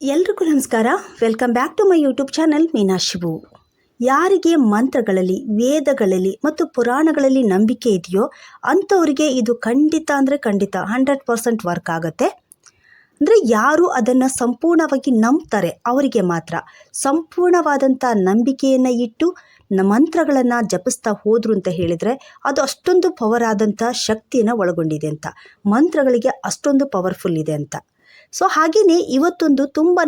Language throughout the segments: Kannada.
ಎಲ್ರಿಗೂ ನಮಸ್ಕಾರ. Welcome back to my YouTube channel Meena Shivu ಯಾರಿಗೆ ಮಂತ್ರಗಳಲ್ಲಿ, ವೇದಗಳಲ್ಲಿ ಮತ್ತು ಪುರಾಣಗಳಲ್ಲಿ ನಂಬಿಕೆ ಇದೆಯೋ ಅಂಥವರಿಗೆ ಇದು ಖಂಡಿತ ಅಂದರೆ ಖಂಡಿತ ಹಂಡ್ರೆಡ್ ಪರ್ಸೆಂಟ್ ವರ್ಕ್ ಆಗುತ್ತೆ. ಅಂದರೆ ಯಾರು ಅದನ್ನು ಸಂಪೂರ್ಣವಾಗಿ ನಂಬ್ತಾರೆ ಅವರಿಗೆ ಮಾತ್ರ. ಸಂಪೂರ್ಣವಾದಂಥ ನಂಬಿಕೆಯನ್ನು ಇಟ್ಟು ಮಂತ್ರಗಳನ್ನು ಜಪಿಸ್ತಾ ಹೋದ್ರು ಅಂತ ಹೇಳಿದರೆ ಅದು ಅಷ್ಟೊಂದು ಪವರ್ ಆದಂಥ ಶಕ್ತಿಯನ್ನು ಒಳಗೊಂಡಿದೆ ಅಂತ. ಮಂತ್ರಗಳಿಗೆ ಅಷ್ಟೊಂದು ಪವರ್ಫುಲ್ ಇದೆ ಅಂತ. ಸೊ ಹಾಗೆಯೇ ಇವತ್ತೊಂದು ತುಂಬಾ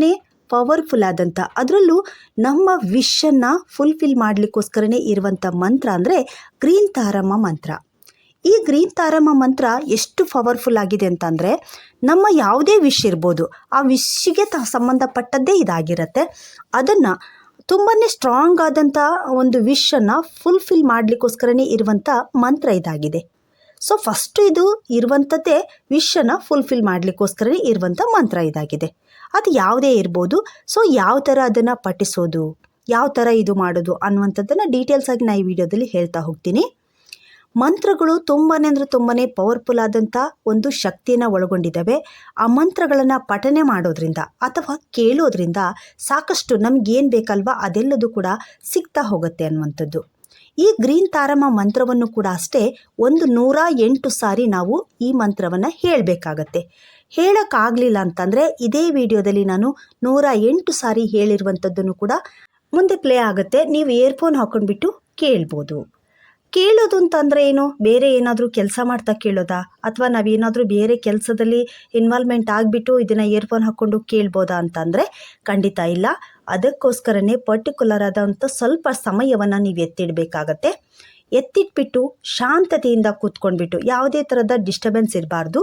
ಪವರ್ಫುಲ್ ಆದಂಥ ಅದರಲ್ಲೂ ನಮ್ಮ ವಿಶನ್ನು ಫುಲ್ಫಿಲ್ ಮಾಡಲಿಕ್ಕೋಸ್ಕರನೇ ಇರುವಂಥ ಮಂತ್ರ ಅಂದರೆ ಗ್ರೀನ್ ತಾರಮ್ಮ ಮಂತ್ರ. ಈ ಗ್ರೀನ್ ತಾರಮ್ಮ ಮಂತ್ರ ಎಷ್ಟು ಪವರ್ಫುಲ್ ಆಗಿದೆ ಅಂತಂದರೆ, ನಮ್ಮ ಯಾವುದೇ ವಿಷ್ ಇರ್ಬೋದು, ಆ ವಿಶ್ಗೆ ತ ಸಂಬಂಧಪಟ್ಟದ್ದೇ ಇದಾಗಿರುತ್ತೆ. ಅದನ್ನು ತುಂಬಾ ಸ್ಟ್ರಾಂಗ್ ಆದಂಥ ಒಂದು ವಿಶನ್ನು ಫುಲ್ಫಿಲ್ ಮಾಡಲಿಕ್ಕೋಸ್ಕರನೇ ಇರುವಂಥ ಮಂತ್ರ ಇದಾಗಿದೆ. ಸೊ ಫಸ್ಟ್ ಇದು ಇರುವಂಥದ್ದೇ ವಿಶನ್ನು ಫುಲ್ಫಿಲ್ ಮಾಡಲಿಕ್ಕೋಸ್ಕರನೇ ಇರುವಂಥ ಮಂತ್ರ ಇದಾಗಿದೆ. ಅದು ಯಾವುದೇ ಇರ್ಬೋದು. ಸೊ ಯಾವ ಥರ ಅದನ್ನು ಪಠಿಸೋದು, ಯಾವ ಥರ ಇದು ಮಾಡೋದು ಅನ್ನುವಂಥದ್ದನ್ನು ಡೀಟೇಲ್ಸಾಗಿ ನಾನು ಈ ವಿಡಿಯೋದಲ್ಲಿ ಹೇಳ್ತಾ ಹೋಗ್ತೀನಿ. ಮಂತ್ರಗಳು ತುಂಬಾ ಅಂದರೆ ತುಂಬಾ ಪವರ್ಫುಲ್ ಆದಂಥ ಒಂದು ಶಕ್ತಿಯನ್ನು ಒಳಗೊಂಡಿದ್ದಾವೆ. ಆ ಮಂತ್ರಗಳನ್ನು ಪಠನೆ ಮಾಡೋದ್ರಿಂದ ಅಥವಾ ಕೇಳೋದ್ರಿಂದ ಸಾಕಷ್ಟು ನಮಗೇನು ಬೇಕಲ್ವ ಅದೆಲ್ಲದೂ ಕೂಡ ಸಿಗ್ತಾ ಹೋಗುತ್ತೆ ಅನ್ನುವಂಥದ್ದು. ಈ ಗ್ರೀನ್ ತಾರಮ್ಮ ಮಂತ್ರವನ್ನು ಕೂಡ ಅಷ್ಟೇ ಒಂದು ನೂರ ಎಂಟು ಸಾರಿ ನಾವು ಈ ಮಂತ್ರವನ್ನು ಹೇಳಬೇಕಾಗತ್ತೆ. ಹೇಳೋಕ್ಕಾಗಲಿಲ್ಲ ಅಂತಂದರೆ ಇದೇ ವಿಡಿಯೋದಲ್ಲಿ ನಾನು ನೂರ ಎಂಟು ಸಾರಿ ಹೇಳಿರುವಂಥದ್ದನ್ನು ಕೂಡ ಮುಂದೆ ಪ್ಲೇ ಆಗುತ್ತೆ. ನೀವು ಇಯರ್ಫೋನ್ ಹಾಕೊಂಡ್ಬಿಟ್ಟು ಕೇಳ್ಬೋದು. ಕೇಳೋದು ಅಂತಂದರೆ ಏನು? ಬೇರೆ ಏನಾದರೂ ಕೆಲಸ ಮಾಡ್ತಾ ಕೇಳೋದಾ? ಅಥವಾ ನಾವೇನಾದರೂ ಬೇರೆ ಕೆಲಸದಲ್ಲಿ ಇನ್ವಾಲ್ವ್ಮೆಂಟ್ ಆಗಿಬಿಟ್ಟು ಇದನ್ನು ಇಯರ್ಫೋನ್ ಹಾಕ್ಕೊಂಡು ಕೇಳ್ಬೋದಾ ಅಂತಂದರೆ ಖಂಡಿತ ಇಲ್ಲ. ಅದಕ್ಕೋಸ್ಕರನೇ ಪರ್ಟಿಕ್ಯುಲರ್ ಆದಂಥ ಸ್ವಲ್ಪ ಸಮಯವನ್ನು ನೀವು ಎತ್ತಿಡಬೇಕಾಗತ್ತೆ. ಎತ್ತಿಟ್ಬಿಟ್ಟು ಶಾಂತತೆಯಿಂದ ಕೂತ್ಕೊಂಡ್ಬಿಟ್ಟು ಯಾವುದೇ ಥರದ ಡಿಸ್ಟರ್ಬೆನ್ಸ್ ಇರಬಾರ್ದು.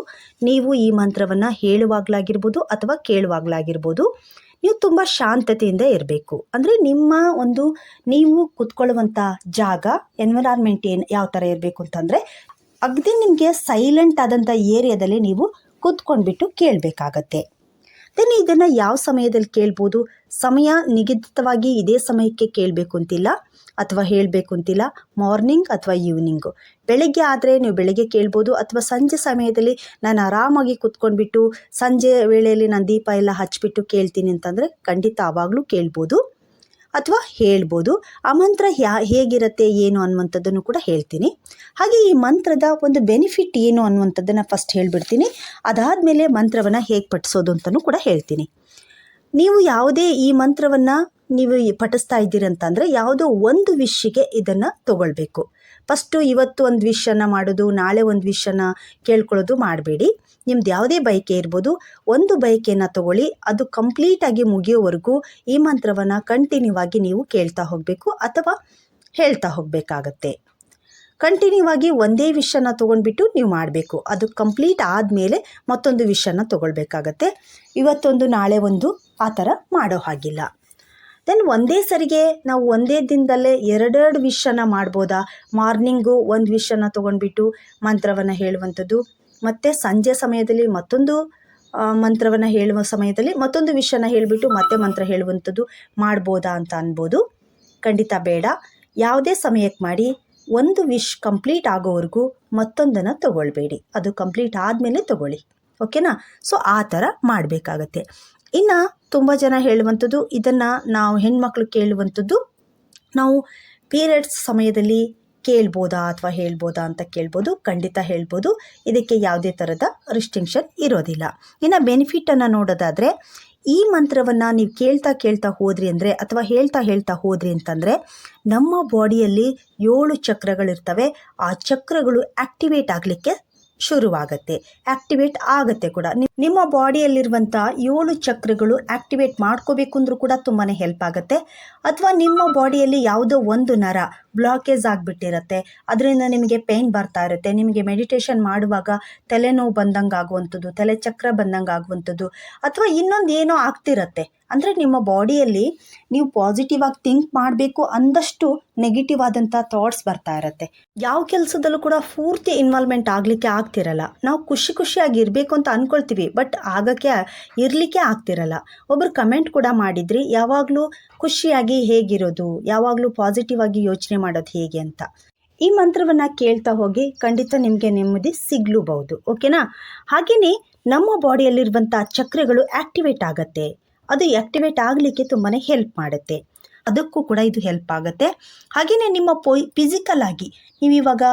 ನೀವು ಈ ಮಂತ್ರವನ್ನು ಹೇಳುವಾಗಲಾಗಿರ್ಬೋದು ಅಥವಾ ಕೇಳುವಾಗಲಾಗಿರ್ಬೋದು. ನೀವು ತುಂಬ ಶಾಂತತೆಯಿಂದ ಇರಬೇಕು. ಅಂದರೆ ನಿಮ್ಮ ಒಂದು ನೀವು ಕೂತ್ಕೊಳ್ಳುವಂಥ ಜಾಗ ಎನ್ವಿರಾನ್ಮೆಂಟ್ ಏನು ಯಾವ ಥರ ಇರಬೇಕು ಅಂತಂದರೆ ಅಗದಿ ನಿಮಗೆ ಸೈಲೆಂಟ್ ಆದಂಥ ಏರಿಯಾದಲ್ಲಿ ನೀವು ಕೂತ್ಕೊಂಡ್ಬಿಟ್ಟು ಕೇಳಬೇಕಾಗತ್ತೆ. ದೆನ್ ಇದನ್ನು ಯಾವ ಸಮಯದಲ್ಲಿ ಕೇಳ್ಬೋದು? ಸಮಯ ನಿಗದಿತವಾಗಿ ಇದೇ ಸಮಯಕ್ಕೆ ಕೇಳಬೇಕು ಅಂತಿಲ್ಲ ಅಥವಾ ಹೇಳಬೇಕು ಅಂತಿಲ್ಲ. ಮಾರ್ನಿಂಗ್ ಅಥವಾ ಈವ್ನಿಂಗು. ಬೆಳಗ್ಗೆ ಆದರೆ ನೀವು ಬೆಳಗ್ಗೆ ಕೇಳ್ಬೋದು ಅಥವಾ ಸಂಜೆ ಸಮಯದಲ್ಲಿ ನಾನು ಆರಾಮಾಗಿ ಕೂತ್ಕೊಂಡ್ಬಿಟ್ಟು ಸಂಜೆ ವೇಳೆಯಲ್ಲಿ ನಾನು ದೀಪ ಎಲ್ಲ ಹಚ್ಚಿಬಿಟ್ಟು ಕೇಳ್ತೀನಿ ಅಂತಂದರೆ ಖಂಡಿತ ಆವಾಗಲೂ ಕೇಳ್ಬೋದು. ಅಥವಾ ಹೇಳ್ಬೋದು. ಆ ಮಂತ್ರ ಯಾ ಹೇಗಿರುತ್ತೆ, ಏನು ಅನ್ನುವಂಥದ್ದನ್ನು ಕೂಡ ಹೇಳ್ತೀನಿ. ಹಾಗೆ ಈ ಮಂತ್ರದ ಒಂದು ಬೆನಿಫಿಟ್ ಏನು ಅನ್ನುವಂಥದ್ದನ್ನು ಫಸ್ಟ್ ಹೇಳಿಬಿಡ್ತೀನಿ. ಅದಾದಮೇಲೆ ಮಂತ್ರವನ್ನು ಹೇಗೆ ಪಠಿಸೋದು ಅಂತಲೂ ಕೂಡ ಹೇಳ್ತೀನಿ. ನೀವು ಯಾವುದೇ ಈ ಮಂತ್ರವನ್ನು ನೀವು ಪಠಿಸ್ತಾ ಇದ್ದೀರಂತಂದರೆ ಯಾವುದೋ ಒಂದು ವಿಶ್ಗೆ ಇದನ್ನು ತಗೊಳ್ಬೇಕು. ಫಸ್ಟು ಇವತ್ತು ಒಂದು ವಿಶನ್ನು ಮಾಡೋದು, ನಾಳೆ ಒಂದು ವಿಶನ್ನು ಕೇಳ್ಕೊಳ್ಳೋದು ಮಾಡಬೇಡಿ. ನಿಮ್ದು ಯಾವುದೇ ಬಯಕೆ ಇರ್ಬೋದು, ಒಂದು ಬಯಕೆಯನ್ನು ತಗೊಳ್ಳಿ, ಅದು ಕಂಪ್ಲೀಟಾಗಿ ಮುಗಿಯೋವರೆಗೂ ಈ ಮಂತ್ರವನ್ನು ಕಂಟಿನ್ಯೂ ಆಗಿ ನೀವು ಕೇಳ್ತಾ ಹೋಗಬೇಕು ಅಥವಾ ಹೇಳ್ತಾ ಹೋಗಬೇಕಾಗತ್ತೆ. ಕಂಟಿನ್ಯೂ ಆಗಿ ಒಂದೇ ವಿಷನ ತೊಗೊಂಡ್ಬಿಟ್ಟು ನೀವು ಮಾಡಬೇಕು. ಅದು ಕಂಪ್ಲೀಟ್ ಆದಮೇಲೆ ಮತ್ತೊಂದು ವಿಷನ ತೊಗೊಳ್ಬೇಕಾಗತ್ತೆ. ಇವತ್ತೊಂದು, ನಾಳೆ ಒಂದು, ಆ ಥರ ಮಾಡೋ ಹಾಗಿಲ್ಲ. ದೆನ್ ಒಂದೇ ಸರಿಗೆ ನಾವು ಒಂದೇ ದಿನದಲ್ಲೇ ಎರಡೆರಡು ವಿಷನ ಮಾಡ್ಬೋದಾ? ಮಾರ್ನಿಂಗು ಒಂದು ವಿಷನ ತೊಗೊಂಡ್ಬಿಟ್ಟು ಮಂತ್ರವನ್ನು ಹೇಳುವಂಥದ್ದು. ಮತ್ತು ಸಂಜೆ ಸಮಯದಲ್ಲಿ ಮತ್ತೊಂದು ಮಂತ್ರವನ್ನು ಹೇಳುವ ಸಮಯದಲ್ಲಿ ಮತ್ತೊಂದು ವಿಷನ ಹೇಳಿಬಿಟ್ಟು ಮತ್ತೆ ಮಂತ್ರ ಹೇಳುವಂಥದ್ದು ಮಾಡ್ಬೋದಾ ಅಂತ ಅನ್ಬೋದು. ಖಂಡಿತ ಬೇಡ. ಯಾವುದೇ ಸಮಯಕ್ಕೆ ಮಾಡಿ ಒಂದು ವಿಶ್ ಕಂಪ್ಲೀಟ್ ಆಗೋವರೆಗೂ ಮತ್ತೊಂದನ್ನು ತಗೊಳ್ಬೇಡಿ. ಅದು ಕಂಪ್ಲೀಟ್ ಆದಮೇಲೆ ತಗೊಳ್ಳಿ. ಓಕೆನಾ? ಸೊ, ಆ ಥರ ಮಾಡಬೇಕಾಗತ್ತೆ. ಇನ್ನು ತುಂಬ ಜನ ಹೇಳುವಂಥದ್ದು, ಇದನ್ನು ನಾವು ಹೆಣ್ಮಕ್ಳು ಕೇಳುವಂಥದ್ದು, ನಾವು ಪೀರಿಯಡ್ಸ್ ಸಮಯದಲ್ಲಿ ಕೇಳ್ಬೋದಾ ಅಥವಾ ಹೇಳ್ಬೋದಾ ಅಂತ ಕೇಳ್ಬೋದು, ಖಂಡಿತ ಹೇಳ್ಬೋದು. ಇದಕ್ಕೆ ಯಾವುದೇ ಥರದ ರಿಸ್ಟ್ರಿಕ್ಷನ್ ಇರೋದಿಲ್ಲ. ಇನ್ನು ಬೆನಿಫಿಟನ್ನು ನೋಡೋದಾದರೆ, ಈ ಮಂತ್ರವನ್ನು ನೀವು ಕೇಳ್ತಾ ಕೇಳ್ತಾ ಹೋದ್ರಿ ಅಂದರೆ ಅಥವಾ ಹೇಳ್ತಾ ಹೇಳ್ತಾ ಹೋದ್ರಿ ಅಂತಂದರೆ, ನಮ್ಮ ಬಾಡಿಯಲ್ಲಿ ಏಳು ಚಕ್ರಗಳಿರ್ತವೆ. ಆ ಚಕ್ರಗಳು ಆ್ಯಕ್ಟಿವೇಟ್ ಆಗಲಿಕ್ಕೆ ಶುರುವಾಗತ್ತೆ. ಆ್ಯಕ್ಟಿವೇಟ್ ಆಗುತ್ತೆ ಕೂಡ. ನಿಮ್ಮ ಬಾಡಿಯಲ್ಲಿರುವಂಥ ಏಳು ಚಕ್ರಗಳು ಆ್ಯಕ್ಟಿವೇಟ್ ಮಾಡ್ಕೋಬೇಕು ಅಂದರೂ ಕೂಡ ತುಂಬಾ ಹೆಲ್ಪ್ ಆಗುತ್ತೆ. ಅಥವಾ ನಿಮ್ಮ ಬಾಡಿಯಲ್ಲಿ ಯಾವುದೋ ಒಂದು ನರ ಬ್ಲಾಕೇಜ್ ಆಗಿಬಿಟ್ಟಿರುತ್ತೆ. ಅದರಿಂದ ನಿಮಗೆ ಪೇಯ್ನ್ ಬರ್ತಾ ಇರುತ್ತೆ. ನಿಮಗೆ ಮೆಡಿಟೇಷನ್ ಮಾಡುವಾಗ ತಲೆನೋವು ಬಂದಂಗೆ ಆಗುವಂಥದ್ದು ತಲೆ ಚಕ್ರ ಬಂದಂಗೆ ಆಗುವಂಥದ್ದು ಅಥವಾ ಇನ್ನೊಂದು ಏನೋ ಆಗ್ತಿರತ್ತೆ. ಅಂದರೆ ನಿಮ್ಮ ಬಾಡಿಯಲ್ಲಿ ನೀವು ಪಾಸಿಟಿವ್ ಆಗಿ ಥಿಂಕ್ ಮಾಡಬೇಕು ಅಂದಷ್ಟು ನೆಗೆಟಿವ್ ಆದಂಥ ಥಾಟ್ಸ್ ಬರ್ತಾ ಇರುತ್ತೆ. ಯಾವ ಕೆಲಸದಲ್ಲೂ ಕೂಡ ಪೂರ್ತಿ ಇನ್ವಾಲ್ವ್ಮೆಂಟ್ ಆಗಲಿಕ್ಕೆ ಆಗ್ತಿರಲ್ಲ. ನಾವು ಖುಷಿ ಖುಷಿಯಾಗಿ ಇರಬೇಕು ಅಂತ ಅಂದ್ಕೊಳ್ತೀವಿ ಬಟ್ ಆಗೋಕ್ಕೆ ಇರಲಿಕ್ಕೆ ಆಗ್ತಿರಲ್ಲ. ಒಬ್ಬರು ಕಮೆಂಟ್ ಕೂಡ ಮಾಡಿದ್ರಿ, ಯಾವಾಗಲೂ ಖುಷಿಯಾಗಿ ಹೇಗಿರೋದು, ಯಾವಾಗಲೂ ಪಾಸಿಟಿವ್ ಆಗಿ ಯೋಚನೆ ಮಾಡೋದು ಹೇಗೆ ಅಂತ. ಈ ಮಂತ್ರವನ್ನು ಕೇಳ್ತಾ ಹೋಗಿ ಖಂಡಿತ ನಿಮಗೆ ನೆಮ್ಮದಿ ಸಿಗ್ಲೂಬಹುದು ಓಕೆನಾ ಹಾಗೆಯೇ ನಮ್ಮ ಬಾಡಿಯಲ್ಲಿರುವಂಥ ಚಕ್ರಗಳು ಆ್ಯಕ್ಟಿವೇಟ್ ಆಗುತ್ತೆ. ಅದು ಆ್ಯಕ್ಟಿವೇಟ್ ಆಗಲಿಕ್ಕೆ ತುಂಬಾ ಹೆಲ್ಪ್ ಮಾಡುತ್ತೆ. ಅದಕ್ಕೂ ಕೂಡ ಇದು ಹೆಲ್ಪ್ ಆಗುತ್ತೆ. ಹಾಗೆಯೇ ನಿಮ್ಮ ಪೊಯ್ ಫಿಸಿಕಲ್ ಆಗಿ ನೀವು ಇವಾಗ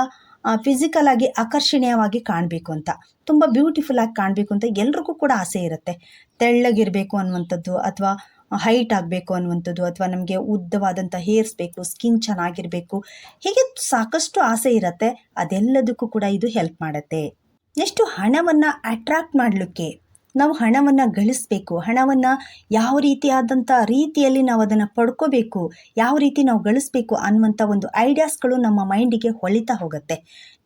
ಫಿಸಿಕಲ್ ಆಗಿ ಆಕರ್ಷಣೀಯವಾಗಿ ಕಾಣಬೇಕು ಅಂತ, ತುಂಬ ಬ್ಯೂಟಿಫುಲ್ ಆಗಿ ಕಾಣಬೇಕು ಅಂತ ಎಲ್ರಿಗೂ ಕೂಡ ಆಸೆ ಇರುತ್ತೆ. ತೆಳ್ಳಗಿರಬೇಕು ಅನ್ನುವಂಥದ್ದು ಅಥವಾ ಹೈಟ್ ಆಗಬೇಕು ಅನ್ನುವಂಥದ್ದು ಅಥವಾ ನಮಗೆ ಉದ್ದವಾದಂಥ ಹೇರ್ಸ್ ಬೇಕು ಸ್ಕಿನ್ ಚೆನ್ನಾಗಿರಬೇಕು, ಹೀಗೆ ಸಾಕಷ್ಟು ಆಸೆ ಇರುತ್ತೆ. ಅದೆಲ್ಲದಕ್ಕೂ ಕೂಡ ಇದು ಹೆಲ್ಪ್ ಮಾಡುತ್ತೆ. ನೆಕ್ಸ್ಟು ಹಣವನ್ನು ಅಟ್ರಾಕ್ಟ್ ಮಾಡಲಿಕ್ಕೆ ನಾವು ಹಣವನ್ನು ಗಳಿಸಬೇಕು. ಹಣವನ್ನು ಯಾವ ರೀತಿಯಾದಂಥ ರೀತಿಯಲ್ಲಿ ನಾವು ಅದನ್ನು ಪಡ್ಕೋಬೇಕು, ಯಾವ ರೀತಿ ನಾವು ಗಳಿಸಬೇಕು ಅನ್ನುವಂಥ ಒಂದು ಐಡಿಯಾಸ್ಗಳು ನಮ್ಮ ಮೈಂಡಿಗೆ ಹೊಳಿತಾ ಹೋಗುತ್ತೆ.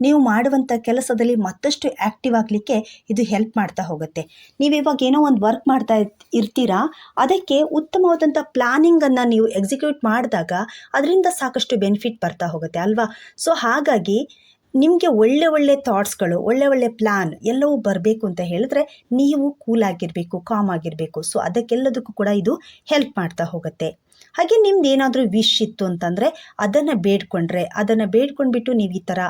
ನೀವು ಮಾಡುವಂಥ ಕೆಲಸದಲ್ಲಿ ಮತ್ತಷ್ಟು ಆ್ಯಕ್ಟಿವ್ ಆಗಲಿಕ್ಕೆ ಇದು ಹೆಲ್ಪ್ ಮಾಡ್ತಾ ಹೋಗುತ್ತೆ. ನೀವು ಇವಾಗ ಏನೋ ಒಂದು ವರ್ಕ್ ಮಾಡ್ತಾ ಇರ್- ಇರ್ತೀರಾ, ಅದಕ್ಕೆ ಉತ್ತಮವಾದಂಥ ಪ್ಲಾನಿಂಗನ್ನು ನೀವು ಎಕ್ಸಿಕ್ಯೂಟ್ ಮಾಡಿದಾಗ ಅದರಿಂದ ಸಾಕಷ್ಟು ಬೆನಿಫಿಟ್ ಬರ್ತಾ ಹೋಗುತ್ತೆ ಅಲ್ವಾ? ಸೊ ಹಾಗಾಗಿ ನಿಮಗೆ ಒಳ್ಳೆ ಒಳ್ಳೆ ಥಾಟ್ಸ್ಗಳು ಒಳ್ಳೆ ಒಳ್ಳೆ ಪ್ಲ್ಯಾನ್ ಎಲ್ಲವೂ ಬರಬೇಕು ಅಂತ ಹೇಳಿದ್ರೆ ನೀವು ಕೂಲ್ ಆಗಿರಬೇಕು ಕಾಮ್ ಆಗಿರಬೇಕು. ಸೊ ಅದಕ್ಕೆಲ್ಲದಕ್ಕೂ ಕೂಡ ಇದು ಹೆಲ್ಪ್ ಮಾಡ್ತಾ ಹೋಗುತ್ತೆ. ಹಾಗೆ ನಿಮ್ದು ಏನಾದರೂ ವಿಶ್ ಇತ್ತು ಅಂತಂದರೆ ಅದನ್ನು ಬೇಡ್ಕೊಂಡ್ರೆ, ಅದನ್ನು ಬೇಡ್ಕೊಂಡ್ಬಿಟ್ಟು ನೀವು ಈ ಥರ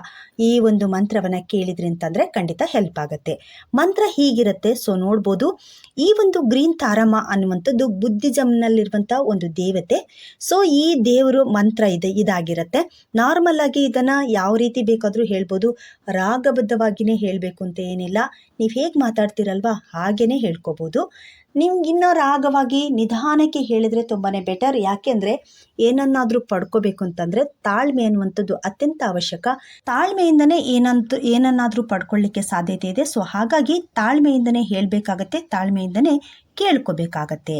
ಈ ಒಂದು ಮಂತ್ರವನ್ನು ಕೇಳಿದ್ರಿ ಅಂತಂದರೆ ಖಂಡಿತ ಹೆಲ್ಪ್ ಆಗುತ್ತೆ. ಮಂತ್ರ ಹೀಗಿರುತ್ತೆ ಸೊ ನೋಡ್ಬೋದು. ಈ ಒಂದು ಗ್ರೀನ್ ತಾರಮ್ಮ ಅನ್ನುವಂಥದ್ದು ಬುದ್ಧಿಜಮ್ನಲ್ಲಿರುವಂಥ ಒಂದು ದೇವತೆ. ಸೊ ಈ ದೇವರು ಮಂತ್ರ ಇದೆ, ಇದಾಗಿರುತ್ತೆ. ನಾರ್ಮಲ್ ಆಗಿ ಇದನ್ನು ಯಾವ ರೀತಿ ಬೇಕಾದರೂ ಹೇಳ್ಬೋದು. ರಾಗಬದ್ಧವಾಗಿಯೇ ಹೇಳಬೇಕು ಅಂತ ಏನಿಲ್ಲ. ನೀವು ಹೇಗೆ ಮಾತಾಡ್ತೀರಲ್ವಾ ಹಾಗೇ ಹೇಳ್ಕೊಬೋದು. ನಿಮ್ಗೆ ಇನ್ನೂ ರಾಗವಾಗಿ ನಿಧಾನಕ್ಕೆ ಹೇಳಿದರೆ ತುಂಬಾ ಬೆಟರ್ ಯಾಕೆಂದರೆ ಏನನ್ನಾದರೂ ಪಡ್ಕೋಬೇಕು ಅಂತಂದರೆ ತಾಳ್ಮೆ ಅನ್ನುವಂಥದ್ದು ಅತ್ಯಂತ ಅವಶ್ಯಕ. ತಾಳ್ಮೆಯಿಂದನೇ ಏನಂತ, ಏನನ್ನಾದರೂ ಪಡ್ಕೊಳ್ಳಿಕ್ಕೆ ಸಾಧ್ಯತೆ ಇದೆ. ಸೊ ಹಾಗಾಗಿ ತಾಳ್ಮೆಯಿಂದನೇ ಹೇಳಬೇಕಾಗತ್ತೆ, ತಾಳ್ಮೆಯಿಂದನೇ ಕೇಳ್ಕೋಬೇಕಾಗತ್ತೆ.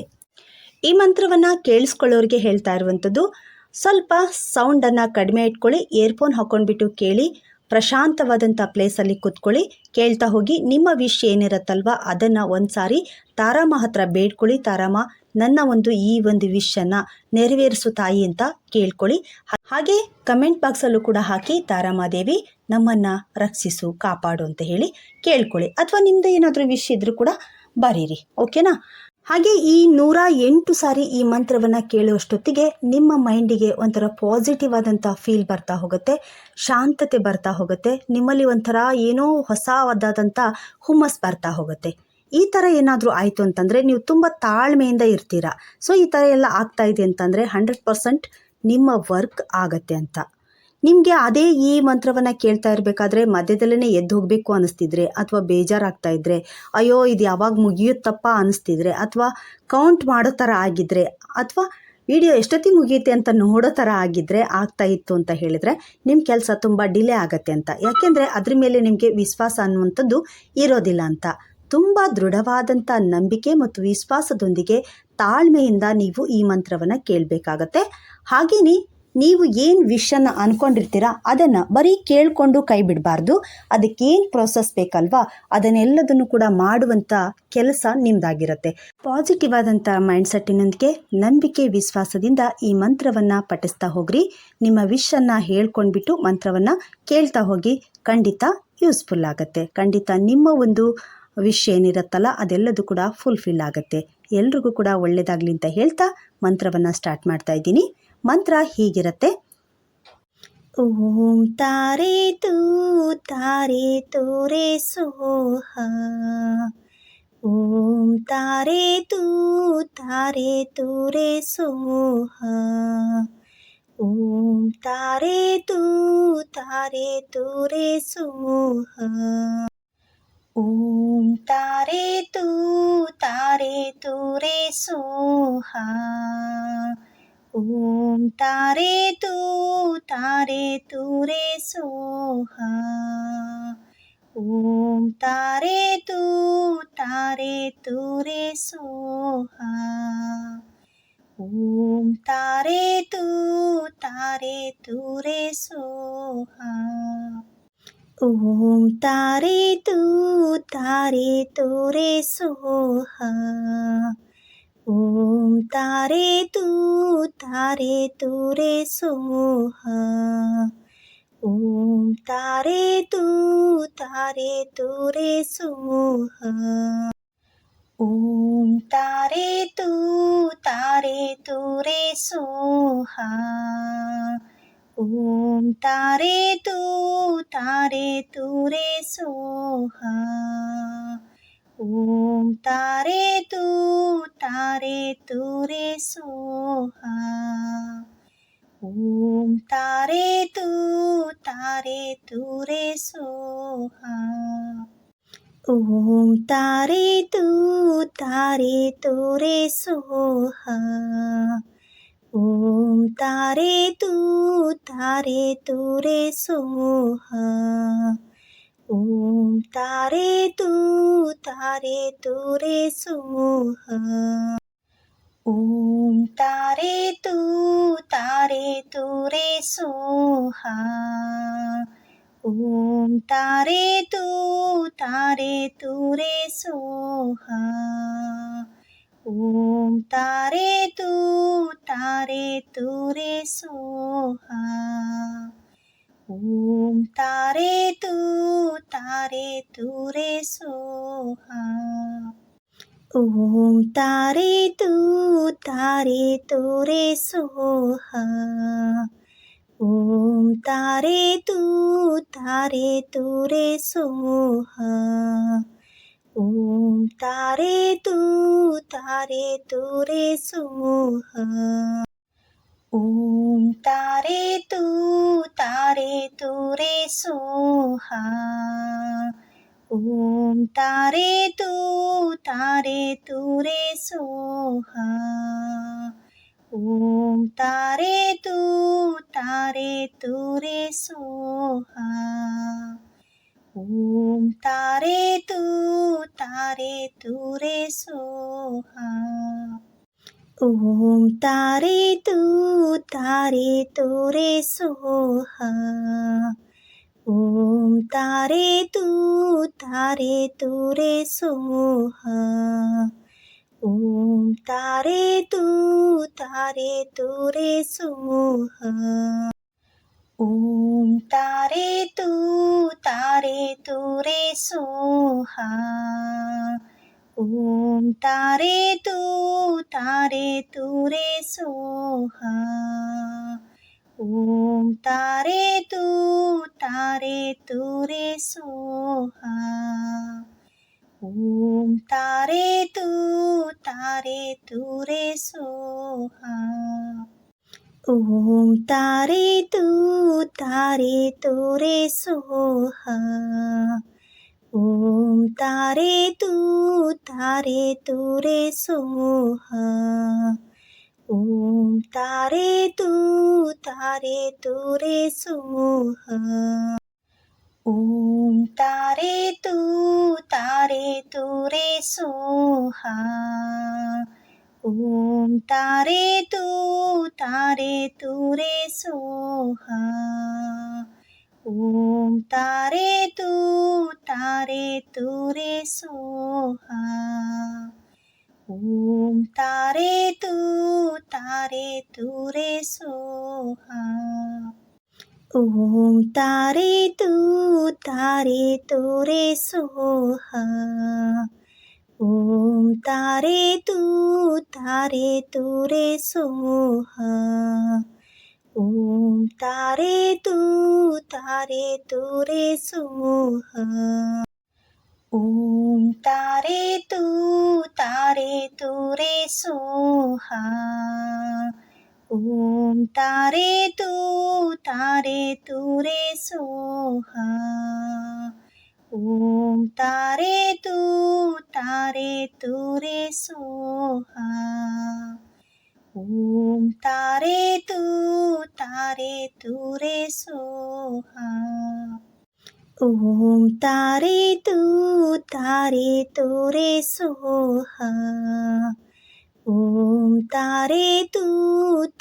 ಈ ಮಂತ್ರವನ್ನು ಕೇಳಿಸ್ಕೊಳ್ಳೋರಿಗೆ ಹೇಳ್ತಾ ಇರುವಂಥದ್ದು, ಸ್ವಲ್ಪ ಸೌಂಡನ್ನು ಕಡಿಮೆ ಇಟ್ಕೊಳ್ಳಿ ಇಯರ್ಫೋನ್ ಹಾಕ್ಕೊಂಡ್ಬಿಟ್ಟು ಕೇಳಿ ಪ್ರಶಾಂತವಾದಂಥ ಪ್ಲೇಸಲ್ಲಿ ಕೂತ್ಕೊಳ್ಳಿ. ಕೇಳ್ತಾ ಹೋಗಿ, ನಿಮ್ಮ ವಿಷ್ ಏನಿರುತ್ತಲ್ವ? ಅದನ್ನು ಒಂದು ಸಾರಿ ತಾರಮ್ಮ ಹತ್ರ ಬೇಡ್ಕೊಳ್ಳಿ. ತಾರಮ್ಮ ನನ್ನ ಒಂದು ಈ ಒಂದು ವಿಶನ್ನು ನೆರವೇರಿಸು ತಾಯಿ ಅಂತ ಕೇಳ್ಕೊಳ್ಳಿ. ಹಾಗೆ ಕಮೆಂಟ್ ಬಾಕ್ಸಲ್ಲೂ ಕೂಡ ಹಾಕಿ ತಾರಮಾದೇವಿ ನಮ್ಮನ್ನು ರಕ್ಷಿಸು, ಕಾಪಾಡು ಅಂತ ಹೇಳಿ ಕೇಳ್ಕೊಳ್ಳಿ. ಅಥವಾ ನಿಮ್ಮದು ಏನಾದರೂ ವಿಶ್ ಇದ್ದರೂ ಕೂಡ ಬರೀರಿ. ಓಕೆನಾ? ಹಾಗೆ ಈ ನೂರ ಎಂಟು ಸಾರಿ ಈ ಮಂತ್ರವನ್ನು ಕೇಳುವಷ್ಟೊತ್ತಿಗೆ ನಿಮ್ಮ ಮೈಂಡಿಗೆ ಒಂಥರ ಪಾಸಿಟಿವ್ ಆದಂಥ ಫೀಲ್ ಬರ್ತಾ ಹೋಗುತ್ತೆ. ಶಾಂತತೆ ಬರ್ತಾ ಹೋಗುತ್ತೆ. ನಿಮ್ಮಲ್ಲಿ ಒಂಥರ ಏನೋ ಹೊಸವಾದಂಥ ಹುಮ್ಮಸ್ ಬರ್ತಾ ಹೋಗುತ್ತೆ. ಈ ಥರ ಏನಾದರೂ ಆಯಿತು ಅಂತಂದರೆ ನೀವು ತುಂಬ ತಾಳ್ಮೆಯಿಂದ ಇರ್ತೀರಾ. ಸೊ ಈ ಥರ ಎಲ್ಲ ಆಗ್ತಾ ಇದೆ ಅಂತಂದರೆ ಹಂಡ್ರೆಡ್ ಪರ್ಸೆಂಟ್ ನಿಮ್ಮ ವರ್ಕ್ ಆಗತ್ತೆ ಅಂತ. ನಿಮಗೆ ಅದೇ ಈ ಮಂತ್ರವನ್ನು ಕೇಳ್ತಾ ಇರಬೇಕಾದ್ರೆ ಮಧ್ಯದಲ್ಲೇ ಎದ್ದು ಹೋಗಬೇಕು ಅನಿಸ್ತಿದ್ರೆ ಅಥವಾ ಬೇಜಾರಾಗ್ತಾ ಇದ್ದರೆ ಅಯ್ಯೋ ಇದು ಯಾವಾಗ ಮುಗಿಯುತ್ತಪ್ಪ ಅನಿಸ್ತಿದ್ರೆ ಅಥವಾ ಕೌಂಟ್ ಮಾಡೋ ಥರ ಆಗಿದ್ದರೆ ಅಥವಾ ವಿಡಿಯೋ ಎಷ್ಟೊತ್ತಿಗೆ ಮುಗಿಯುತ್ತೆ ಅಂತ ನೋಡೋ ಥರ ಆಗಿದ್ದರೆ ಆಗ್ತಾ ಇತ್ತು ಅಂತ ಹೇಳಿದರೆ ನಿಮ್ಮ ಕೆಲಸ ತುಂಬ ಡಿಲೇ ಆಗುತ್ತೆ ಅಂತ. ಯಾಕೆಂದರೆ ಅದ್ರ ಮೇಲೆ ನಿಮಗೆ ವಿಶ್ವಾಸ ಅನ್ನುವಂಥದ್ದು ಇರೋದಿಲ್ಲ ಅಂತ. ತುಂಬ ದೃಢವಾದಂಥ ನಂಬಿಕೆ ಮತ್ತು ವಿಶ್ವಾಸದೊಂದಿಗೆ ತಾಳ್ಮೆಯಿಂದ ನೀವು ಈ ಮಂತ್ರವನ್ನು ಕೇಳಬೇಕಾಗತ್ತೆ. ಹಾಗೆಯೇ ನೀವು ಏನು ವಿಷನ್ನು ಅಂದ್ಕೊಂಡಿರ್ತೀರಾ ಅದನ್ನು ಬರೀ ಕೇಳಿಕೊಂಡು ಕೈ ಬಿಡಬಾರ್ದು. ಅದಕ್ಕೇನು ಪ್ರೋಸೆಸ್ ಬೇಕಲ್ವಾ? ಅದನ್ನೆಲ್ಲದನ್ನು ಕೂಡ ಮಾಡುವಂಥ ಕೆಲಸ ನಿಮ್ಮದಾಗಿರುತ್ತೆ ಪಾಸಿಟಿವ್ ಆದಂಥ ಮೈಂಡ್ಸೆಟ್ಟಿನೊಂದಿಗೆ ನಂಬಿಕೆ ವಿಶ್ವಾಸದಿಂದ ಈ ಮಂತ್ರವನ್ನು ಪಠಿಸ್ತಾ ಹೋಗ್ರಿ. ನಿಮ್ಮ ವಿಷನ್ನು ಹೇಳ್ಕೊಂಡ್ಬಿಟ್ಟು ಮಂತ್ರವನ್ನು ಕೇಳ್ತಾ ಹೋಗಿ ಖಂಡಿತ ಯೂಸ್ಫುಲ್ ಆಗುತ್ತೆ. ಖಂಡಿತ ನಿಮ್ಮ ಒಂದು ವಿಶ್ ಏನಿರುತ್ತಲ್ಲ ಅದೆಲ್ಲದೂ ಕೂಡ ಫುಲ್ಫಿಲ್ ಆಗುತ್ತೆ. ಎಲ್ರಿಗೂ ಕೂಡ ಒಳ್ಳೆಯದಾಗಲಿ ಅಂತ ಹೇಳ್ತಾ ಮಂತ್ರವನ್ನು ಸ್ಟಾರ್ಟ್ ಮಾಡ್ತಾ ಇದ್ದೀನಿ. ಮಂತ್ರ ಹೀಗಿರುತ್ತೆ ಓಂ ತಾರೆ ತೂ ತಾರೆ ತೋರೆ ಸೋಹ ಓಂ ತಾರೆ ತೂ ತಾರೆ ತೋರೆ ಸೋಹ ಓಂ ತಾರೆ ತೂ ತಾರೆ ತೋರೆ ಸೋಹ ಓಂ ತಾರೆ ತೂ ತಾರೆ ತೋರೆ ಸೋಹ ওম তারে তু তারে তু রে সোহা। ওম তারে তু তারে তু রে সোহা। ওম তারে তু তারে তু রে সোহা। ওম তারে তু তারে তু রে সোহা। ओम तारे तू तारे तू रे सोहा। ओम तारे तू तारे तू रे सोहा। ओम तारे तू तारे तू रे सोहा। ओम तारे तू तारे तू रे सोहा। ओम तारे तू तारे तू रे सोहा ओम तारे तू तारे तू रे सोहा ओम तारे तू तारे तू रे सोहा ओम तारे तू तारे तू रे सोहा ओम तारे तू तारे तू रे सुह ओम तारे तू तारे तू रे सुहा ओम तारे तू तारे तू रे सुहा ओम तारे तू तारे तू रे सुहा ஓம் தாரே தூ தாரே தூரே சோஹா ஓம் தாரே தூ தாரே தூரே சோஹா ஓம் தாரே தூ தாரே தூரே சோஹா ஓம் தாரே தூ தாரே தூரே சோஹா ओम तारे तू तारे तू रे सोहा ओम तारे तू तारे तू रे सोहा ओम तारे तू तारे तू रे सोहा ओम तारे तू तारे तू रे सोहा ओम तारे तू, तारे तोरे सोहा। ओम तारे तू, तारे तोरे सोहा। ओम तारे तू, तारे तोरे सोहा। ओम तारे तू, तारे तोरे सोहा। ओम तारे तू तारे तू रे सोहा ओम तारे तू तारे तू रे सोहा ओम तारे तू तारे तू रे सोहा ओम तारे तू तारे तू रे सोहा ओम तारे तू तारे तू रे सोहा ओम तारे तू तारे तू रे सोहा ओम तारे तू तारे तू रे सोहा ओम तारे तू तारे तू रे सोहा ओम ओम तारे तू तारे तू रे सोहा। ओम तारे तू तारे तू रे सोहा। ओम तारे तू तारे तू रे सोहा। ओम तारे तू तारे तू रे सोहा। ओम तारे तू तारे तुरे सुहा ओम तारे तू तारे तुरे सुहा ओम तारे तू तारे तुरे सुहा ओम तारे तू तारे तुरे सुहा ओम तारे तू तारे तू रे सोहा ओम तारे तू तारे तू रे सोहा ओम तारे तू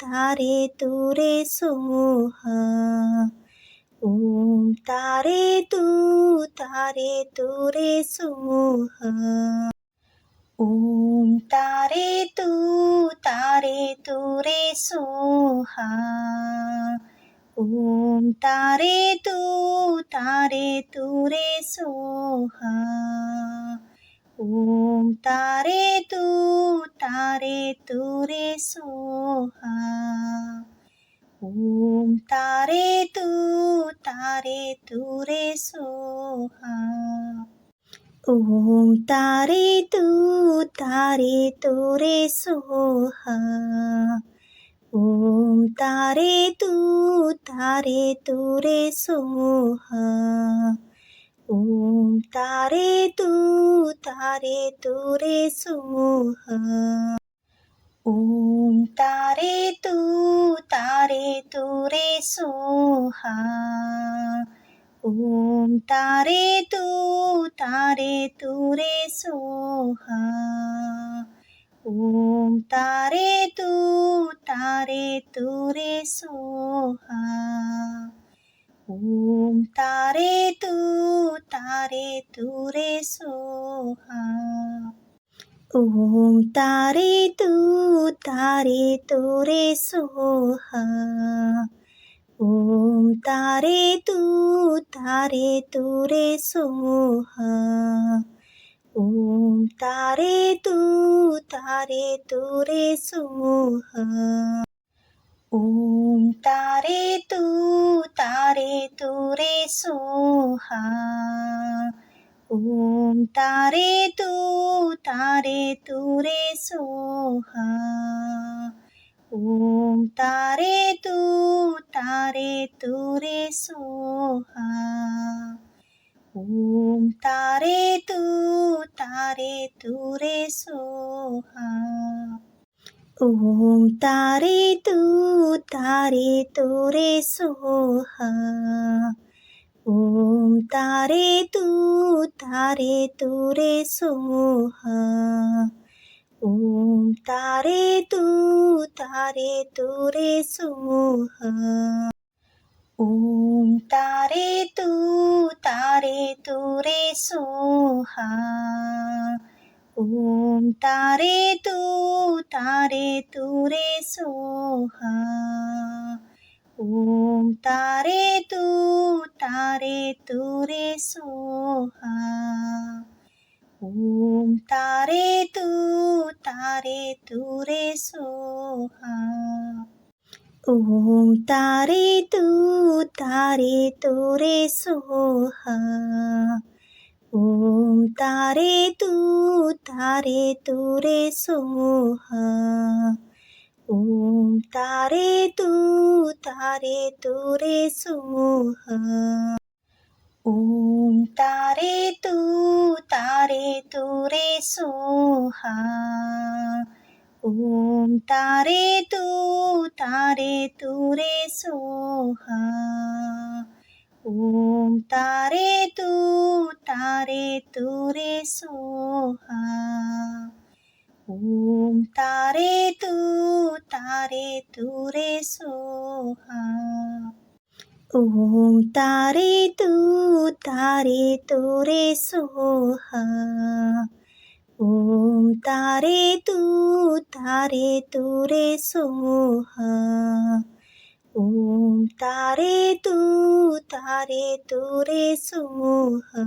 तारे तू रे सोहा ओम तारे तू तारे तू रे सोहा ओम তারে তু তারে তু রে সোহা। ওম তারে তু তারে তু রে সোহা। ওম তারে তু তারে তু রে সোহা। ওম তারে তু তারে তু রে সোহা। ओम तारे तू, तारे तोरे सोहा। ओम तारे तू, तारे तोरे सोहा। ओम तारे तू, तारे तोरे सोहा। ओम तारे तू, तारे तोरे सोहा। ওম তারে তু তারে তু রে সোহা। ওম তারে তু তারে তু রে সোহা। ওম তারে তু তারে তু রে সোহা। ওম তারে তু তারে তু রে সোহা। ओम तारे तू तारे तू रे सोहा। ओम तारे तू तारे तू रे सोहा। ओम तारे तू तारे तू रे सोहा। ओम तारे तू तारे तू रे सोहा। ओम तारे तू तारे तुरे सोहा ॐ तारे तु तारे तुरे सोहा ॐ तारे तु तारे तुरे सोहा ॐ तारे तु तारे तुरे सोहा ओम तारे तू तारे तू रे सुहा ओम तारे तू तारे तू रे सोहा ओम तारे तू तारे तू रे सोहा ओम तारे तू तारे तू रे सोहा ઓમ તારે તું તારે તું રે સોહા ઓમ તારે તું તારે તું રે સોહા ઓમ તારે તું તારે તું રે સોહા ઓમ તારે તું તારે તું રે સોહા सोहा। ओम तारे तू तारे तू रे सोहा। ओम तारे तू तारे तू रे सोहा। ओम तारे तू तारे तू रे सोहा। ओम तारे तू, तारे तोरे सोहा। ओम तारे तू तारे तू रे सोहा। ओम तारे तू तारे तू रे सोहा।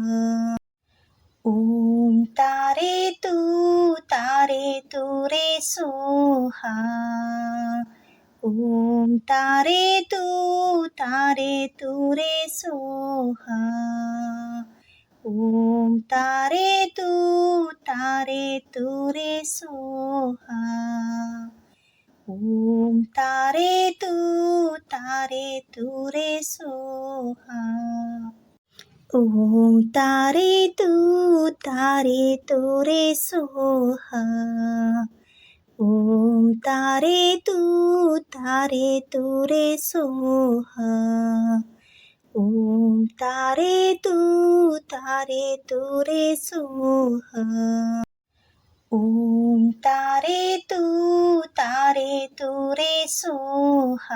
ओम तारे तू तारे तू रे सोहा। ओम तारे तू तारे तू रे सोहा। ओम तारे तू तारे तुरे सोहा ओम तारे तू तारे तुरे सोहा ओम तारे तू तारे तुरे सोहा ओम तारे तू तारे तुरे सोहा ओम तारे तू तारे तू रे सुह ओम तारे तू तारे तू रे सुह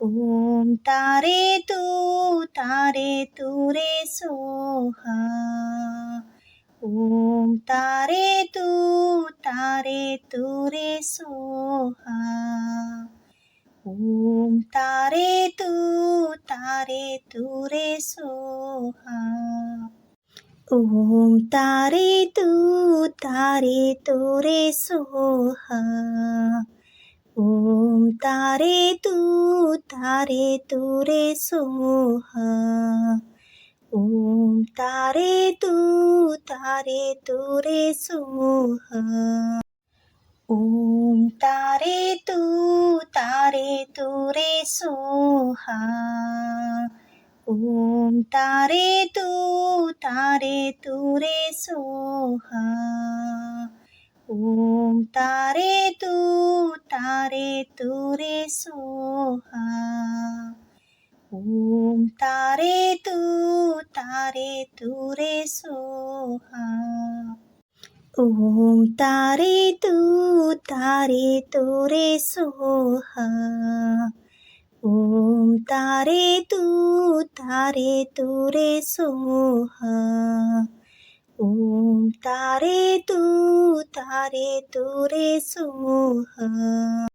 ओम तारे तू तारे तू रे सुह ओम तारे तू तारे तू रे सुह ओम तारे तू तारे तुरे सोहा। ओम तारे तू, तारे तुरे सोहा। ओम तारे तू, तारे तुरे सोहा। ओम तारे तू, तारे तुरे सोहा। ओम तारे तू तारे तू रे सोहा ओम तारे तू तारे तू रे सोहा ओम तारे तू तारे तू रे सोहा ओम तारे तू तारे तू रे सोहा ओम तारे तू, तारे तोरे सोहा। ओम तारे तू, तारे तोरे सोहा। ओम तारे तू, तारे तोरे सोहा।